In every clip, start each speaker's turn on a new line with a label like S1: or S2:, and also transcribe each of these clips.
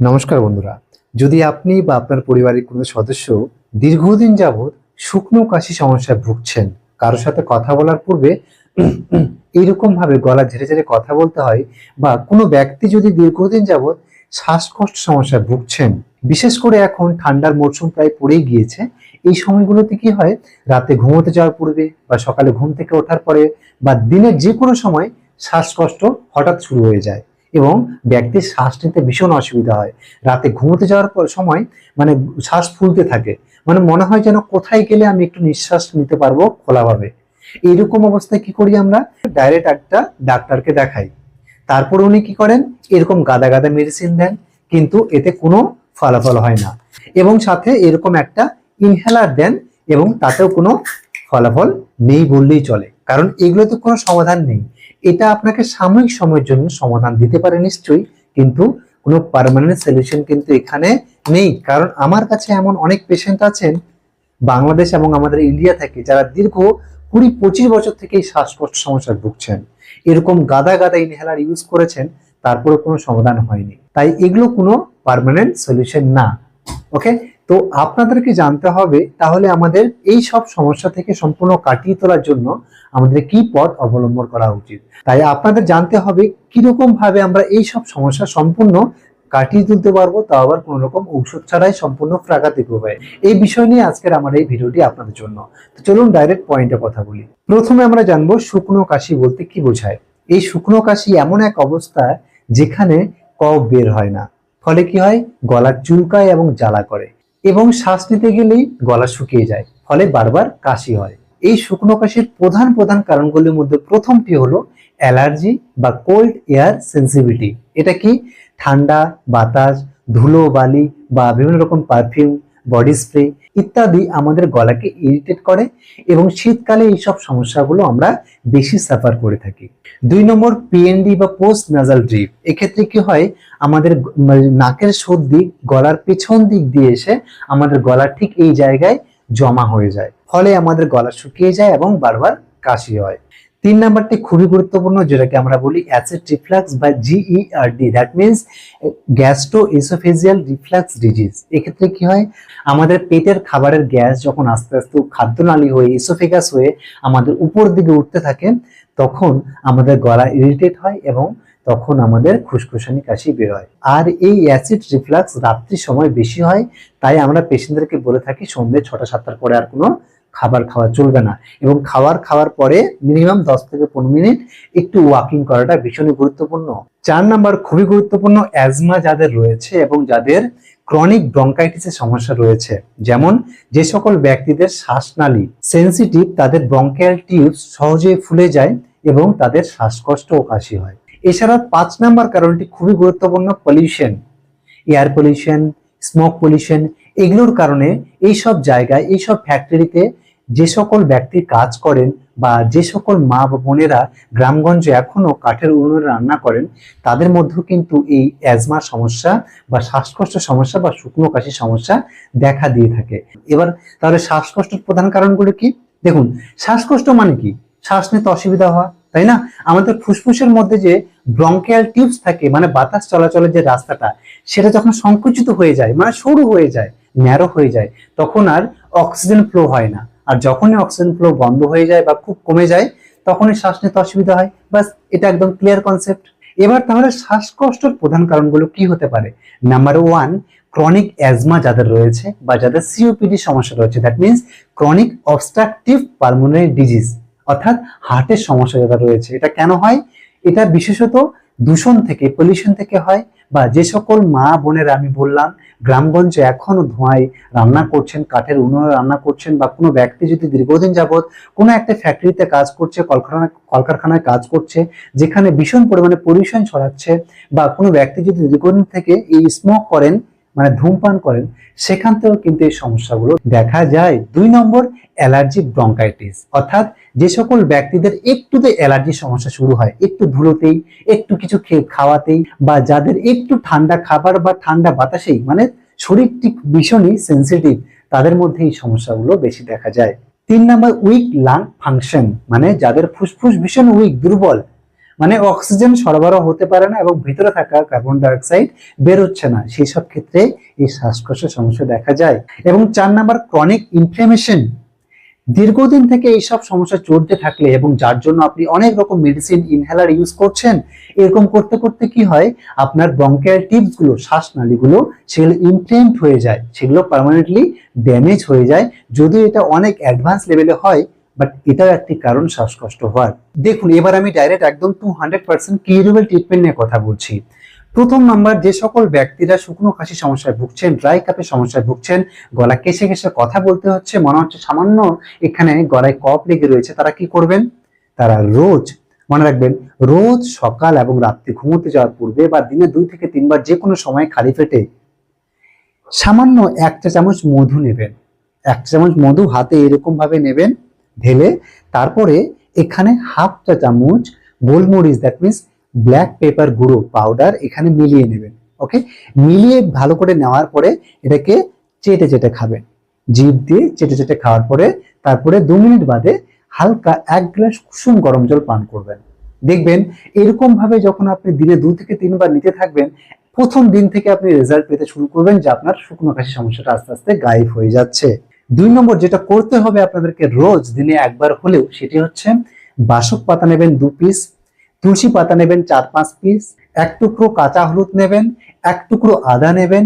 S1: নমস্কার বন্ধুরা। যদি আপনি বা আপনার পরিবারের কোনো সদস্য দীর্ঘদিন যাবৎ শুকনো কাশি সমস্যায় ভুগছেন, কারোর সাথে কথা বলার পূর্বে এইরকম ভাবে গলা ঝেড়ে ঝেড়ে কথা বলতে হয় বা কোনো ব্যক্তি যদি দীর্ঘদিন যাবৎ শ্বাসকষ্ট সমস্যায় ভুগছেন, বিশেষ করে এখন ঠান্ডার মরশুম প্রায় পড়েই গিয়েছে, এই সময়গুলোতে কি হয়? রাতে ঘুমোতে যাওয়ার পূর্বে বা সকালে ঘুম থেকে ওঠার পরে বা দিনের যে কোনো সময় শ্বাসকষ্ট হঠাৎ শুরু হয়ে যায়। এবং ব্যক্তির শ্বাস নিতে ভীষণ অসুবিধা হয়। রাতে ঘুমোতে যাওয়ার পর সময় মানে শ্বাস ফুলতে থাকে। মানে মনে হয় যেন কোথায় গেলে আমি একটু নিঃশ্বাস নিতে পারব খোলাভাবে। এইরকম অবস্থায় কি করি আমরা? ডাইরেক্ট একটা ডাক্তারকে দেখাই। তারপর উনি কি করেন? এরকম গাদা গাদা মেডিসিন দেন, কিন্তু এতে কোনো ফলাফল হয় না। এবং সাথে এরকম একটা ইনহেলার দেন এবং তাতেও কোনো ফলাফল নেই বললেই চলে। কারণ এগুলোতে কোনো সমাধান নেই। এটা আপনাকে সাময়িক সময়ের জন্য সমাধান দিতে পারে নিশ্চয়ই, কিন্তু কোনো পার্মানেন্ট সলিউশন কিন্তু এখানে নেই। কারণ আমার কাছে এমন অনেক পেশেন্ট আছেন, বাংলাদেশ এবং আমাদের ইন্ডিয়া থেকে, যারা দীর্ঘ কুড়ি পঁচিশ বছর থেকে এই শ্বাসকষ্ট সমস্যায় ভুগছেন। এরকম গাদা গাদা ইনহেলার ইউজ করেছেন তারপরে কোনো সমাধান হয়নি। তাই এগুলো কোনো পার্মানেন্ট সলিউশন না। ওকে তো আপনাদেরকে জানতে হবে তাহলে আমাদের এই সব সমস্যা থেকে সম্পূর্ণ কাটিয়ে তোলার জন্য আমাদের কি পথ অবলম্বন করা উচিত? তাই আপনাদের জানতে হবে কীরকম ভাবে আমরা এই সব সমস্যা সম্পূর্ণ কাটিয়ে তুলতে পারব তা আবার কোনো রকম ঔষধ ছাড়াই সম্পূর্ণ প্রাকৃতিক উপায়ে এই বিষয় নিয়ে আজকের আমার এই ভিডিওটি আপনাদের জন্য। তো চলুন ডাইরেক্ট পয়েন্টে কথা বলি। প্রথমে আমরা জানব শুকনো কাশি বলতে কি বোঝায়? এই শুকনো কাশি এমন এক অবস্থা যেখানে কফ বের হয় না। ফলে কি হয়? গলা চুলকায় এবং জ্বালা করে। এবং শ্বাস নিতে গেলেই গলা শুকিয়ে যায়, ফলে বারবার কাশি হয়। এই শুকনো কাশির প্রধান প্রধান কারণগুলির মধ্যে প্রথমটি হলো অ্যালার্জি বা কোল্ড এয়ার সেন্সিভিটি। এটা কি ঠান্ডা, বাতাস, ধুলো, বালি বা বিভিন্ন রকম পারফিউম বডি স্প্রে ইত্যাদি আমাদের গলাকে ইরিটেট করে এবং শীতকালে এইসব সমস্যাগুলো আমরা বেশি সাফার করে থাকি। দুই নম্বর পিএনডি বা পোস্ট নাজাল ড্রিপ এক্ষেত্রে কি হয়, আমাদের মানে নাকের সর্দি গলার পেছন দিক দিয়ে এসে আমাদের গলার ঠিক এই জায়গায় জমা হয়ে যায়। ফলে আমাদের গলা শুকিয়ে যায় এবং বারবার কাশি হয়। তিন নাম্বারটি খুবই গুরুত্বপূর্ণ, যেটাকে আমরা বলি অ্যাসিড রিফ্লাক্স বা GERD that means gastro oesophageal reflux disease এক্ষেত্রে কি হয়? আমাদের পেটের খাবারের গ্যাস যখন আস্তে আস্তে খাদ্যনালী হয়ে ইসোফেগাস হয়ে আমাদের উপর দিকে উঠতে থাকে, তখন আমাদের গলা ইরিটেট হয় এবং তখন আমাদের খুসখুসানি কাশি বের হয়। আর এই অ্যাসিড রিফ্লাক্স রাত্রির সময় বেশি হয়, তাই আমরা পেশেন্টদেরকে বলে থাকি সন্ধ্যে ছটা সাতটার পরে আর কোনো খাবার খাওয়া চলবে না। এবং খাবার খাওয়ার পরে মিনিমাম দশ থেকে পনেরো মিনিট একটু ওয়াকিং করাটা ভীষণই গুরুত্বপূর্ণ। চার নাম্বার খুবই গুরুত্বপূর্ণ অ্যাজমা যাদের রয়েছে এবং যাদের ক্রনিক ব্রঙ্কাইটিসের সমস্যা রয়েছে, যেমন যে সকল ব্যক্তিদের শ্বাসনালী সেন্সিটিভ তাদের ব্রঙ্কিয়াল টিউবস সহজে ফুলে যায় এবং তাদের শ্বাসকষ্ট ও কাশি হয়। এছাড়া পাঁচ নাম্বার কারণটি খুবই গুরুত্বপূর্ণ pollution air pollution smoke pollution এগুলোর কারণে এই সব জায়গায় এই সব ফ্যাক্টরিতে যে সকল ব্যক্তি কাজ করেন বা যে সকল মা বোনেরা গ্রামগঞ্জে এখনও কাঠের উনুনে রান্না করেন, তাদের মধ্যেও কিন্তু এই অ্যাজমার সমস্যা বা শ্বাসকষ্ট সমস্যা বা শুকনো কাশি সমস্যা দেখা দিয়ে থাকে। এবার তাহলে শ্বাসকষ্টের প্রধান কারণগুলো কি? দেখুন, শ্বাসকষ্ট মানে কি? শ্বাস নিতে অসুবিধা হওয়া, তাই না? আমাদের ফুসফুসের মধ্যে যে ব্রঙ্কিয়াল টিউবস থাকে মানে বাতাস চলাচলের যে রাস্তাটা, সেটা যখন সংকুচিত হয়ে যায় মানে সরু হয়ে যায়, ন্যারো হয়ে যায়, তখন আর অক্সিজেন ফ্লো হয় না। আর যখনই অক্সিজেন ফ্লো বন্ধ হয়ে যায় বা খুব কমে যায়, তখনই শ্বাস নিতে অসুবিধা হয়। বাস এটা একদম ক্লিয়ার কনসেপ্ট এবার তাহলে শ্বাসকষ্টের প্রধান কারণগুলো কি হতে পারে? নাম্বার ওয়ান ক্রনিক অ্যাজমা যাদের রয়েছে বা যাদের সিওপিডি সমস্যা রয়েছে that means chronic obstructive pulmonary disease অর্থাৎ হার্টের সমস্যা যাদের রয়েছে, এটা কেন হয়? এটা বিশেষত দূষণ থেকে পলিউশন থেকে হয় বা যে সকল মা বোনেরা আমি বললাম, গ্রামগঞ্জে এখনও ধোঁয়ায় রান্না করছেন, কাঠের উনুনে রান্না করছেন বা কোনো ব্যক্তি যদি দীর্ঘদিন যাবৎ কোনো একটা ফ্যাক্টরিতে কাজ করছে, কলকারখানা, কলকারখানায় কাজ করছে, যেখানে ভীষণ পরিমাণে পলিউশন ছড়াচ্ছে বা কোনো ব্যক্তি যদি দীর্ঘদিন থেকে এই স্মোক করেন মানে ধূমপান করেন, সেখান থেকেও কিন্তু এই সমস্যাগুলো দেখা যায়। দুই নম্বর, অ্যালার্জি ব্রঙ্কাইটিস। অর্থাৎ যে সকল ব্যক্তিদের একটুতে অ্যালার্জির সমস্যা শুরু হয়, একটু ধুলোতেই, একটু কিছু খেয়ে খাওয়াতেই, বা যাদের একটু ঠান্ডা খাবার বা ঠান্ডা বাতাসেই মানে শরীরটি ভীষণই সেন্সিটিভ তাদের মধ্যে এই সমস্যাগুলো বেশি দেখা যায়। তিন নাম্বার উইক লাং ফাংশন মানে যাদের ফুসফুস ভীষণ উইক দুর্বল মানে অক্সিজেন সরবরাহ হতে পারে না এবং ভিতরে থাকা কার্বন ডাইঅক্সাইড বেরোচ্ছে না। সেই সব ক্ষেত্রে এই শ্বাসকষ্টের সমস্যা দেখা যায়। এবং চার নাম্বার ক্রনিক ইনফ্লেমেশন দীর্ঘদিন থেকে এইসব সমস্যা চলতে থাকলে এবং যার জন্য আপনি অনেক রকম মেডিসিন ইনহেলার ইউজ করছেন, এরকম করতে করতে কি হয়? আপনার ব্রঙ্কিয়াল টিপসগুলো শ্বাসনালীগুলো সেগুলো ইনফ্লেমড হয়ে যায়। সেগুলো পার্মানেন্টলি ড্যামেজ হয়ে যায়। যদি এটা অনেক অ্যাডভান্স লেভেলে হয় বাট এটাও একটি কারণ শ্বাসকষ্ট হওয়ার। দেখুন, এবার আমি ডাইরেক্ট একদম two hundred percent curable treatment নিয়ে কথা বলছি। প্রথম নাম্বার যে সকল ব্যক্তিরা শুকনো কাশি সমস্যায় ভুগছেন ড্রাই কাপের সমস্যায় ভুগছেন, গলা কেসে কেসে কথা বলতে হচ্ছে, মনে হচ্ছে সামান্য এখানে গলায় কপ লেগে রয়েছে, তারা কি করবেন? তারা রোজ, মনে রাখবেন, রোজ সকাল এবং রাত্রি ঘুমোতে যাওয়ার পূর্বে বা দিনে দুই থেকে তিনবার যে কোনো সময় খালি পেটে সামান্য একটা চামচ মধু নেবেন। এক চামচ মধু হাতে এরকম ভাবে নেবেন ঢেলে তারপরে এখানে হাফ চা চামচ গোলমরিচ দ্যাট মিনস ব্ল্যাক পেপার গুঁড়ো পাউডার এখানে মিলিয়ে নেবেন ওকে মিলিয়ে ভালো করে নেওয়ার পরে এটাকে চেটে চেটে খাবেন। জিভ দিয়ে চেটে চেটে খাওয়ার পরে তারপরে দু মিনিট বাদে হালকা এক গ্লাস কুসুম গরম জল পান করবেন। দেখবেন এরকম ভাবে যখন আপনি দিনে দু থেকে তিনবার নিতে থাকবেন, প্রথম দিন থেকে আপনি রেজাল্ট পেতে শুরু করবেন, যে আপনার শুকনো কাশি সমস্যাটা আস্তে আস্তে গায়েব হয়ে যাচ্ছে। দুই নম্বর যেটা করতে হবে আপনাদেরকে রোজ দিনে একবার হলেও সেটি হচ্ছে বাসক পাতা নেবেন দু পিস তুলসী পাতা নেবেন চার পাঁচ পিস এক টুকরো কাঁচা হলুদ নেবেন, এক টুকরো আদা নেবেন,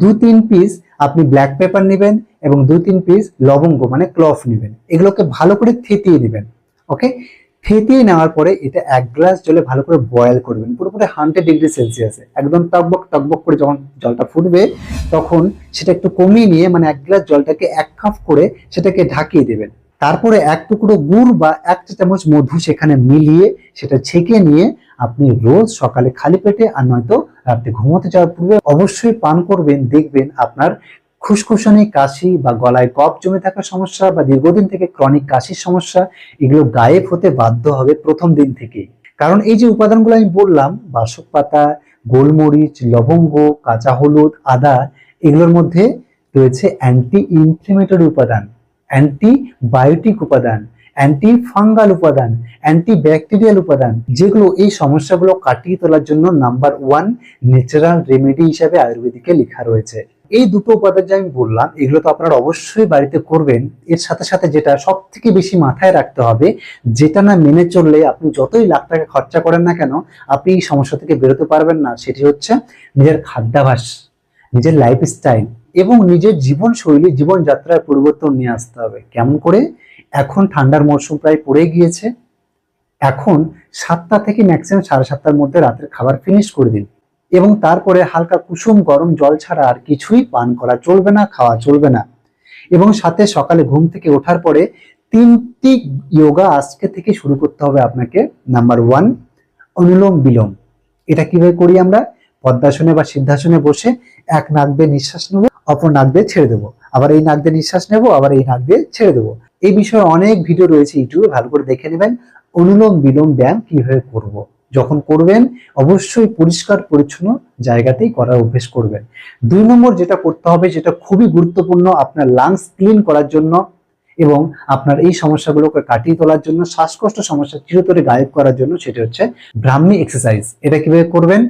S1: দু তিন পিস আপনি ব্ল্যাক পেপার নেবেন এবং দু তিন পিস লবঙ্গ মানে ক্লফ নেবেন। এগুলোকে ভালো করে থেতিয়ে নেবেন ওকে থেতিয়ে নেওয়ার পরে এটা এক গ্লাস জলে ভালো করে বয়েল করবেন। পুরোপুরি হান্ড্রেড ডিগ্রি সেলসিয়াসে। একদম টকবক টকবক করে যখন জলটা ফুটবে, তখন সেটা একটু কমিয়ে নিয়ে মানে এক গ্লাস জলটাকে এক কাপ করে সেটাকে ঢাকিয়ে দেবেন। তারপরে এক টুকরো গুড় বা এক চামচ মধু সেখানে মিলিয়ে সেটা ছেঁকে নিয়ে আপনি রোজ সকালে খালি পেটে আর নয়তো রাত্রে ঘুমোতে যাওয়ার পূর্বে অবশ্যই পান করবেন, দেখবেন আপনার খুসখুসানি কাশি বা গলায় কফ জমে থাকার সমস্যা বা দীর্ঘদিন থেকে ক্রনিক কাশির সমস্যা, এগুলো গায়েব হতে বাধ্য হবে প্রথম দিন থেকেই। কারণ এই যে উপাদানগুলো আমি বললাম, বাসক পাতা, গোলমরিচ, লবঙ্গ, কাঁচা হলুদ, আদা, এগুলোর মধ্যে রয়েছে অ্যান্টি ইনফ্লেমেটরি উপাদান অ্যান্টিবায়োটিক উপাদান অ্যান্টি ফাঙ্গাল উপাদান অ্যান্টি ব্যাকটেরিয়াল উপাদান, যেগুলো এই সমস্যাগুলো কাটিয়ে তোলার জন্য নাম্বার ওয়ান ন্যাচারাল রেমেডি হিসাবে আয়ুর্বেদিকে লেখা রয়েছে। এই দুটো উপাদান যে আমি বললাম, এগুলো তো আপনারা অবশ্যই বাড়িতে করবেন। এর সাথে সাথে যেটা সব থেকে বেশি মাথায় রাখতে হবে, যেটা না মেনে চললে আপনি যতই লাখ টাকা খরচা করেন না কেন, আপনি এই সমস্যা থেকে বেরোতে পারবেন না। সেটি হচ্ছে নিজের খাদ্যাভাস, নিজের লাইফস্টাইল এবং নিজের জীবনশৈলী, জীবনযাত্রার পরিবর্তন নিয়ে আসতে হবে। কেমন করে? এখন ঠান্ডার মরশুম প্রায় পড়ে গিয়েছে। এখন সাতটা থেকে ম্যাক্সিমাম সাড়ে সাতটার মধ্যে রাতের খাবার ফিনিশ করে দিন। এবং তারপরে হালকা কুসুম গরম জল ছাড়া আর কিছুই পান করা চলবে না, খাওয়া চলবে না। এবং সাথে সকালে ঘুম থেকে ওঠার পরে তিনটি যোগা আজকে থেকে শুরু করতে হবে আপনাকে। Number one Anulom Vilom. এটা কীভাবে করি আমরা? পদ্মাসনে বা সিদ্ধাসনে বসে এক নাক দিয়ে নিঃশ্বাস নেব, অপর নাক দিয়ে ছেড়ে দেবো। আবার এই নাক দিয়ে নিঃশ্বাস নেব, আবার এই নাক দিয়ে ছেড়ে দেবো। এই বিষয়ে অনেক ভিডিও রয়েছে ইউটিউবে, ভালো করে দেখে নেবেন। অনুলোম বিলোম ব্যায়াম কীভাবে করব। যখন করবেন, অবশ্যই পরিষ্কার, পরিচ্ছন্ন জায়গাতেই করার অভ্যেস করবেন। দুই নম্বর যেটা করতে হবে, যেটা খুবই গুরুত্বপূর্ণ, আপনার লাংস ক্লিন করার জন্য এবং আপনার এই সমস্যাগুলোকে কাটিয়ে তোলার জন্য, শ্বাসকষ্ট সমস্যা চিরতরে গায়েব করার জন্য সেটা হচ্ছে ব্রাহ্মী এক্সারসাইজ এটা কীভাবে করবেন?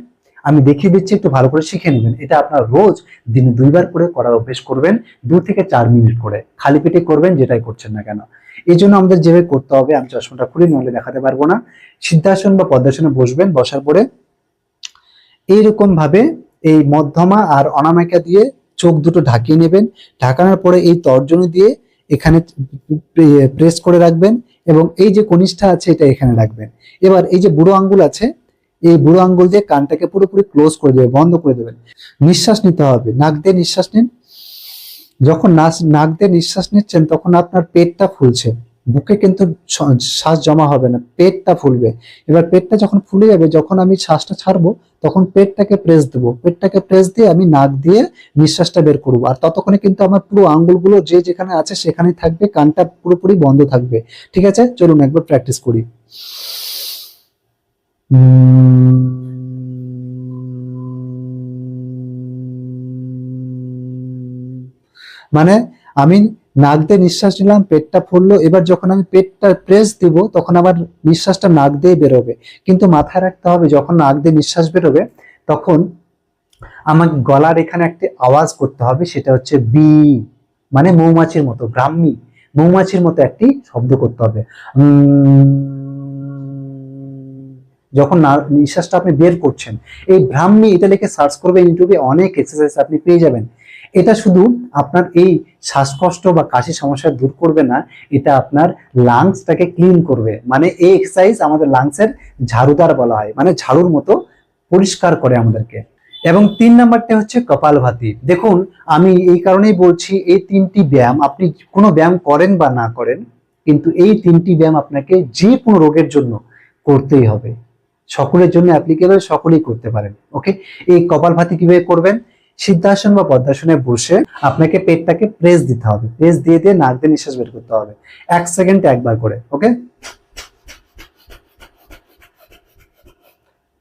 S1: আমি দেখিয়ে দিচ্ছি, একটু ভালো করে শিখে নেবেন। এটা আপনার রোজ দিনে দুইবার করে করার অভ্যেস করবেন, দু থেকে চার মিনিট করে। খালি পেটে করবেন, যেটাই করছেন না কেন। এই জন্য আমাদের যেভাবে করতে হবে, আমি চশমাটা খুলে নলে দেখাতে পারব না। সিদ্ধাসন বা পদ্মাসনে বসবেন, বসার পরে এইরকম ভাবে এই মধ্যমা আর অনামিকা দিয়ে চোখ দুটো ঢাকিয়ে নেবেন। ঢাকানোর পরে এই তর্জনী দিয়ে এখানে প্রেস করে রাখবেন এবং এই যে কনিষ্ঠা আছে, এটা এখানে রাখবেন। এবার এই যে বুড়ো আঙ্গুল আছে, এই বুড়ো আঙ্গুল দিয়ে কানটাকে পুরোপুরি ক্লোজ করে দেবে বন্ধ করে দেবেন। নিঃশ্বাস নিতে হবে, নাক দিয়ে নিঃশ্বাস নিন। যখন নাস- নাক দিয়ে নিঃশ্বাস নিচ্ছেন, তখন আপনার পেটটা ফুলছে। বুকে কিন্তু শ্বাস জমা হবে না, পেটটা ফুলবে। এবার পেটটা যখন ফুলে যাবে, যখন আমি শ্বাসটা ছাড়বো, তখন পেটটাকে প্রেস দেবো। পেটটাকে প্রেস দিয়ে আমি নাক দিয়ে নিঃশ্বাসটা বের করব। আর ততক্ষণে কিন্তু আমার পুরো আঙ্গুলগুলো যে যেখানে আছে, সেখানেই থাকবে, কানটা পুরোপুরি বন্ধ থাকবে। ঠিক আছে? চলুন একবার প্র্যাকটিস করি। মানে আমি নাক দিয়ে নিঃশ্বাস নিলাম, পেটটা ফুললো, এবার যখন আমি পেটটা প্রেস দিব, তখন আবার নিঃশ্বাসটা নাক দিয়ে বেরোবে। কিন্তু মাথায় রাখতে হবে, যখন নাক দিয়ে নিঃশ্বাস বেরোবে, তখন আমাকে গলার এখানে একটি আওয়াজ করতে হবে, সেটা হচ্ছে বি মানে মৌমাছির মতো, ব্রাহ্মী। মৌমাছির মতো একটি শব্দ করতে হবে। যখন নিঃশ্বাসটা আপনি বের করছেন, এই ব্রাহ্মী এটা লিখে সার্চ করবে ইউটিউবে অনেক এক্সারসাইজ আপনি পেয়ে যাবেন। এটা শুধু আপনার এই শ্বাসকষ্ট বা কাশি সমস্যা দূর করবে না, এটা আপনার লাংসটাকে ক্লিন করবে। মানে এই এক্সারসাইজ আমাদের লাংসের ঝাড়ুদার বলা হয়। মানে ঝাড়ুর মতো পরিষ্কার করে আমাদেরকে। এবং তিন নাম্বারটা হচ্ছে কপালভাতি। দেখুন, আমি এই কারণেই বলছি, এই তিনটি ব্যায়াম, আপনি কোনো ব্যায়াম করেন বা না করেন, কিন্তু এই তিনটি ব্যায়াম আপনাকে যে কোনো রোগের জন্য করতেই হবে। সকলের জন্য অ্যাপ্লিকেবল সকলেই করতে পারেন। ওকে এই কপালভাতি কীভাবে করবেন? সিদ্ধাসন বা পদ্মাসনে বসে আপনাকে পেটটাকে প্রেস দিতে হবে। প্রেস দিয়ে দিয়ে নাক দিয়ে নিঃশ্বাস বের করতে হবে। এক সেকেন্ড একবার করে ওকে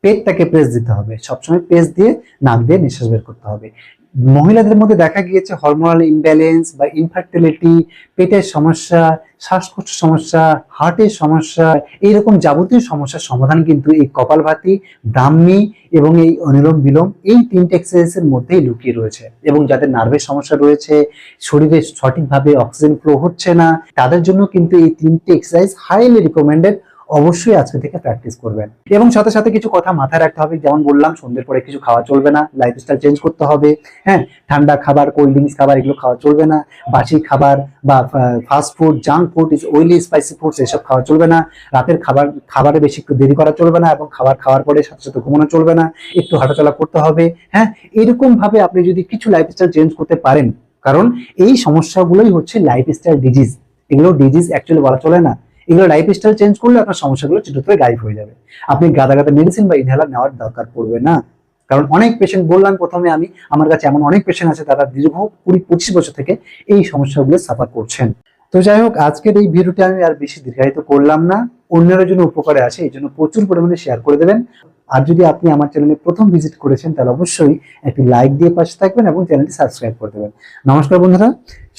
S1: পেটটাকে প্রেস দিতে হবে। সবসময় প্রেস দিয়ে নাক দিয়ে নিঃশ্বাস বের করতে হবে। মহিলাদের মধ্যে দেখা গিয়েছে হরমোনাল ইমব্যালেন্স বা ইনফার্টিলিটি পেটের সমস্যা, শ্বাসকষ্ট সমস্যা, হার্টের সমস্যা, এইরকম যাবতীয় সমস্যার সমাধান কিন্তু এই কপালভাতি, ব্রাহ্মী এবং এই অনিলম বিলোম এই তিনটে এক্সারসাইজের মধ্যেই লুকিয়ে রয়েছে। এবং যাদের নার্ভের সমস্যা রয়েছে, শরীরে সঠিকভাবে অক্সিজেন ফ্লো হচ্ছে না, তাদের জন্য কিন্তু এই তিনটে এক্সারসাইজ হাইলি রিকমেন্ডেড অবশ্যই আজকে থেকে প্র্যাকটিস করবেন। এবং সাথে সাথে কিছু কথা মাথায় রাখতে হবে, যেমন বললাম, সন্ধ্যের পরে কিছু খাওয়া চলবে না লাইফস্টাইল চেঞ্জ করতে হবে হ্যাঁ? ঠান্ডা খাবার কোল্ড ড্রিঙ্কস খাবার এগুলো খাওয়া চলবে না, বাসি খাবার বা fast food junk food is oily spicy foods এসব খাওয়া চলবে না, রাতের খাবার, খাবারে বেশি একটু দেরি করা চলবে না, এবং খাবার খাওয়ার পরে সাথে সাথে ঘুমানো চলবে না, একটু হাঁটাচলা করতে হবে হ্যাঁ? এরকম ভাবে আপনি যদি কিছু লাইফস্টাইল চেঞ্জ করতে পারেন, কারণ এই সমস্যাগুলোই হচ্ছে লাইফস্টাইল ডিজিজ এগুলো ডিজিজ অ্যাকচুয়ালি বলা চলে না। এগুলো লাইফস্টাইল চেঞ্জ করলে আপনার সমস্যাগুলো চিরতরে গায়েব হয়ে যাবে। আপনি গাদা গাদা মেডিসিন বা ইনহেলার নেওয়ার দরকার পড়বে না। কারণ অনেক পেশেন্ট বললাম প্রথমে আমি, আমার কাছে এমন অনেক পেশেন্ট আছে তারা দীর্ঘ কুড়ি পঁচিশ বছর থেকে এই সমস্যাগুলো সাফার করছেন। তো যাই হোক, আজকের এই ভিডিওটি আমি আর বেশি দীর্ঘায়িত করলাম না। অন্যের জন্য উপকারে আসে এই জন্য প্রচুর পরিমাণে শেয়ার করে দেবেন। আর যদি আপনি আমার চ্যানেলে প্রথম ভিজিট করেছেন, তাহলে অবশ্যই একটি লাইক দিয়ে পাশে থাকবেন এবং চ্যানেলটি সাবস্ক্রাইব করে দেবেন। নমস্কার বন্ধুরা,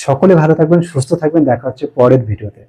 S1: সকলে ভালো থাকবেন, সুস্থ থাকবেন, দেখা হচ্ছে পরের ভিডিওতে।